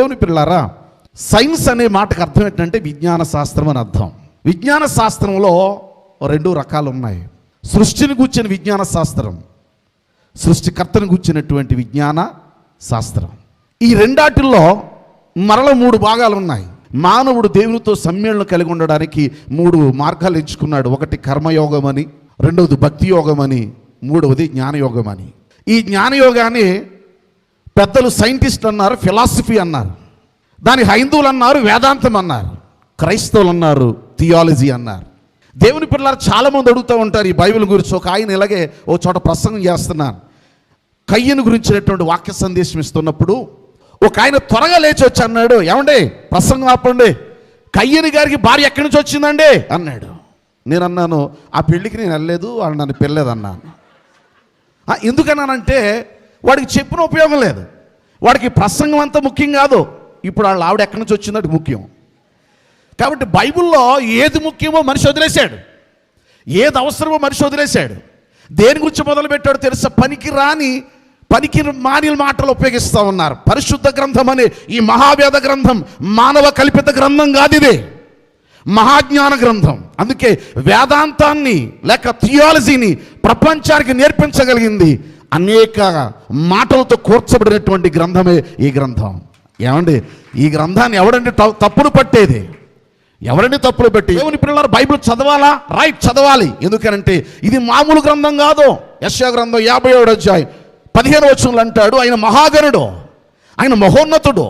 దేవుని పిల్లారా సైన్స్ అనే మాటకు అర్థం ఏంటంటే విజ్ఞాన శాస్త్రం అని అర్థం. విజ్ఞాన శాస్త్రంలో రెండు రకాలు ఉన్నాయి. సృష్టిని కూర్చిన విజ్ఞాన శాస్త్రం సృష్టికర్తను కూర్చున్నటువంటి విజ్ఞాన శాస్త్రం. ఈ రెండాటిల్లో మరల మూడు భాగాలు ఉన్నాయి. మానవుడు దేవునితో సమ్మేళనం కలిగి ఉండడానికి మూడు మార్గాలు ఎంచుకున్నాడు. ఒకటి కర్మయోగం అని రెండవది భక్తి యోగం అని మూడవది జ్ఞానయోగం అని. ఈ జ్ఞానయోగాన్ని పెద్దలు సైంటిస్ట్ అన్నారు ఫిలాసఫీ అన్నారు దాని హైందువులు అన్నారు వేదాంతం అన్నారు క్రైస్తవులు అన్నారు థియాలజీ అన్నారు. దేవుని పిల్లలు చాలామంది అడుగుతూ ఉంటారు ఈ బైబిల్ గురించి. ఒక ఆయన ఇలాగే ఓ చోట ప్రసంగం చేస్తున్నాను. కయ్యను గురించినటువంటి వాక్య సందేశం ఇస్తున్నప్పుడు ఒక ఆయన త్వరగా లేచి వచ్చి అన్నాడు ఏమండి ప్రసంగం ఆపండి. కయ్యని గారికి భార్య ఎక్కడి నుంచి వచ్చిందండి? అన్నాడు. నేను అన్నాను ఆ పెళ్ళికి నేను వెళ్ళలేదు వాళ్ళు నన్ను పెళ్ళలేదు అన్నాను ఎందుకన్నానంటే వాడికి చెప్పిన ఉపయోగం లేదు. వాడికి ప్రసంగం అంతా ముఖ్యం కాదు. ఇప్పుడు వాళ్ళ ఆవిడ ఎక్కడి నుంచి వచ్చిందో అది ముఖ్యం. కాబట్టి బైబిల్లో ఏది ముఖ్యమో మనిషి వదిలేశాడు. ఏది అవసరమో మనిషి వదిలేశాడు. దేని గురించి మొదలు పెట్టాడో తెలుసా? పనికి రాని పనికి మానిల మాటలు ఉపయోగిస్తూ ఉన్నారు. పరిశుద్ధ గ్రంథం అనే ఈ మహావేద గ్రంథం మానవ కల్పిత గ్రంథం కాదు ఇదే. మహాజ్ఞాన గ్రంథం. అందుకే వేదాంతాన్ని లేక థియాలజీని ప్రపంచానికి నేర్పించగలిగింది అనేక మాటలతో కూర్చబడినటువంటి గ్రంథమే ఈ గ్రంథం. ఏమండి? ఈ గ్రంథాన్ని ఎవడండి తప్పులు పట్టేది? ఎవరండి తప్పులు పెట్టి? దేవుని పిల్లలు బైబిల్ చదవాలా? రైట్ చదవాలి. ఎందుకనంటే ఇది మామూలు గ్రంథం కాదు. యశ్యా గ్రంథం యాభై ఏడు అధ్యాయం పదిహేను వచనంలో అంటాడు ఆయన మహాగణుడు ఆయన మహోన్నతుడు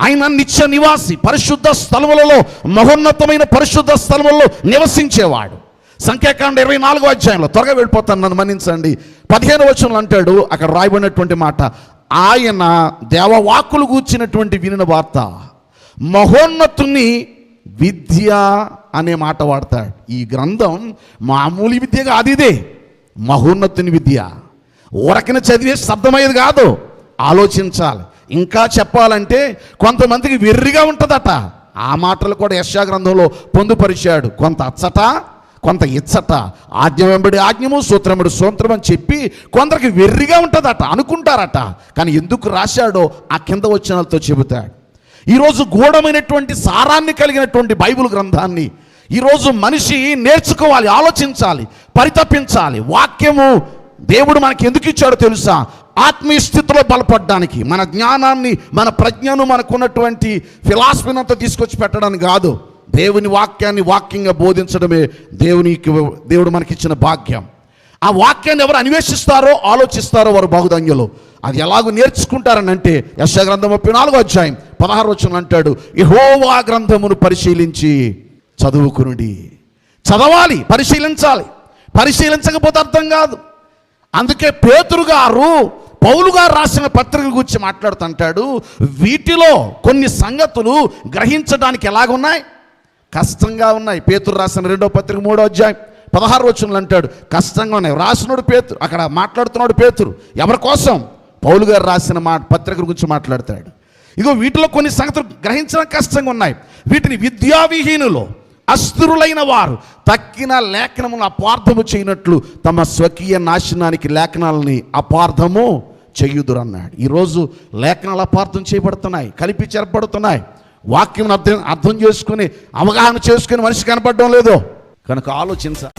ఆయన నిత్య నివాసి పరిశుద్ధ స్థలములలో మహోన్నతమైన పరిశుద్ధ స్థలములలో నివసించేవాడు. సంఖ్యాకాండ ఇరవై నాలుగో అధ్యాయంలో త్వరగా వెళ్ళిపోతాను నన్ను మన్నించండి. పదిహేను వచనంలో అంటాడు అక్కడ రాయబడినటువంటి మాట ఆయన దేవవాక్కులు కూర్చినటువంటి వినిన వార్త మహోన్నతుని విద్య అనే మాట వాడతాడు. ఈ గ్రంథం మామూలు విద్య కాదు ఇదే. మహోన్నతుని విద్య. ఊరకిన చదివే శబ్దమయ్యేది కాదు. ఆలోచించాలి. ఇంకా చెప్పాలంటే కొంతమందికి వెర్రిగా ఉంటుందట. ఆ మాటలు కూడా యశా గ్రంథంలో పొందుపరిచాడు. కొంత అచ్చట కొంత ఇచ్చట ఆజ్ఞ వెంబడి ఆజ్ఞము సూత్రముడు సూత్రం అని చెప్పి కొందరికి వెర్రిగా ఉంటుందట అనుకుంటారట. కానీ ఎందుకు రాశాడో ఆ కింద వచ్చినతో చెబుతాడు ఈరోజు గూఢమైనటువంటి సారాన్ని కలిగినటువంటి బైబిల్ గ్రంథాన్ని ఈరోజు మనిషి నేర్చుకోవాలి ఆలోచించాలి పరితపించాలి. వాక్యము దేవుడు మనకి ఎందుకు ఇచ్చాడో తెలుసా? ఆత్మీయ స్థితిలో బలపడడానికి మన జ్ఞానాన్ని మన ప్రజ్ఞను మనకున్నటువంటి ఫిలాసఫీని అంతా తీసుకొచ్చి పెట్టడానికి కాదు. దేవుని వాక్యాన్ని వాక్యంగా బోధించడమే దేవునికి దేవుడు మనకిచ్చిన భాగ్యం. ఆ వాక్యాన్ని ఎవరు అన్వేషిస్తారో ఆలోచిస్తారో వారు బహుధన్యులు అది ఎలాగో నేర్చుకుంటారని అంటే యశ గ్రంథం ముప్పై నాలుగో అధ్యాయం పదహారు వచ్చిన అంటాడు యహోవా గ్రంథమును పరిశీలించి చదువుకునుడి. చదవాలి పరిశీలించాలి. పరిశీలించకపోతే అర్థం కాదు. అందుకే పేతురు గారు పౌలు గారు రాసిన పత్రిక గురించి మాట్లాడుతుంటాడు వీటిలో కొన్ని సంగతులు గ్రహించడానికి ఎలాగున్నాయి? కష్టంగా ఉన్నాయి. పేతురు రాసిన రెండో పత్రిక మూడో అధ్యాయం పదహారు వచనంలో అంటాడు కష్టంగా ఉన్నాయి. రాసినోడు పేతురు అక్కడ మాట్లాడుతున్నాడు పేతురు. ఎవరి కోసం? పౌలు గారు రాసిన మా పత్రిక గురించి మాట్లాడతాడు ఇగో వీటిలో కొన్ని సంగతులు గ్రహించడం కష్టంగా ఉన్నాయి. వీటిని విద్యావిహీనులు అస్థిరులైన వారు తక్కిన లేఖనమును అపార్థము చేయనట్లు తమ స్వకీయ నాశనానికి లేఖనాలని అపార్థము చేయుదురన్నాడు. ఈరోజు లేఖనాలు అపార్థం చేయబడుతున్నాయి కలిపి చేరబడుతున్నాయి వాక్యం అర్థం అర్థం చేసుకుని అవగాహన చేసుకుని మనిషి కనపడడం లేదు. కనుక ఆలోచించాలి